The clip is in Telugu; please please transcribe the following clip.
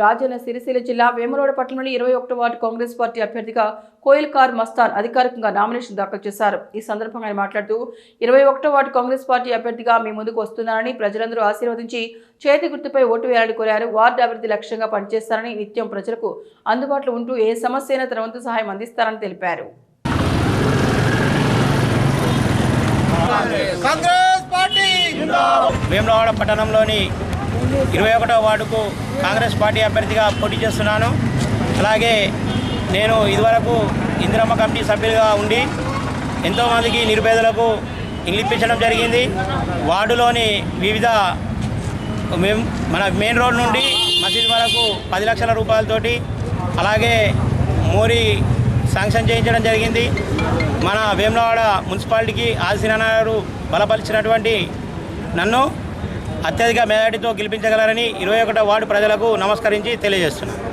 రాజన్న సిరిసిల్ల జిల్లా వేములవాడ పట్టణంలోని ఇరవై ఒకటో వార్డు కాంగ్రెస్ పార్టీ అభ్యర్థిగా కోయిల్ కార్ మస్తాన్ అధికారికంగా నామినేషన్ దాఖలు చేశారు. ఈ సందర్భంగా ఆయన మాట్లాడుతూ ఇరవై ఒకటో వార్డు కాంగ్రెస్ పార్టీ అభ్యర్థిగా మీ ముందుకు వస్తున్నానని ప్రజలందరూ ఆశీర్వదించి చేతి గుర్తుపై ఓటు వేయాలని కోరారు. వార్డు అభివృద్ధి లక్ష్యంగా పనిచేస్తారని నిత్యం ప్రజలకు అందుబాటులో ఉంటూ ఏ సమస్య అయినా తన వంతు సహాయం అందిస్తారని తెలిపారు. కాంగ్రెస్ పార్టీ! వేములవాడ పట్టణంలోని ఇరవై ఒకటో వార్డుకు కాంగ్రెస్ పార్టీ అభ్యర్థిగా పోటీ చేస్తున్నాను. అలాగే నేను ఇదివరకు ఇందిరమ్మ కమిటీ సభ్యులుగా ఉండి ఎంతోమందికి నిరుపేదలకు ఇల్లు జరిగింది. వార్డులోని వివిధ మేం మన మెయిన్ రోడ్ నుండి మసీద్ వరకు పది లక్షల రూపాయలతోటి అలాగే మోరీ శాంక్షన్ చేయించడం జరిగింది. మన వేములవాడ మున్సిపాలిటీకి ఆదిశీనారాయణ గారు బలపరిచినటువంటి నన్ను అత్యధిక మెజార్టీతో గెలిపించగలరని ఇరవై ఒకటో వార్డు ప్రజలకు నమస్కరించి తెలియజేస్తున్నాను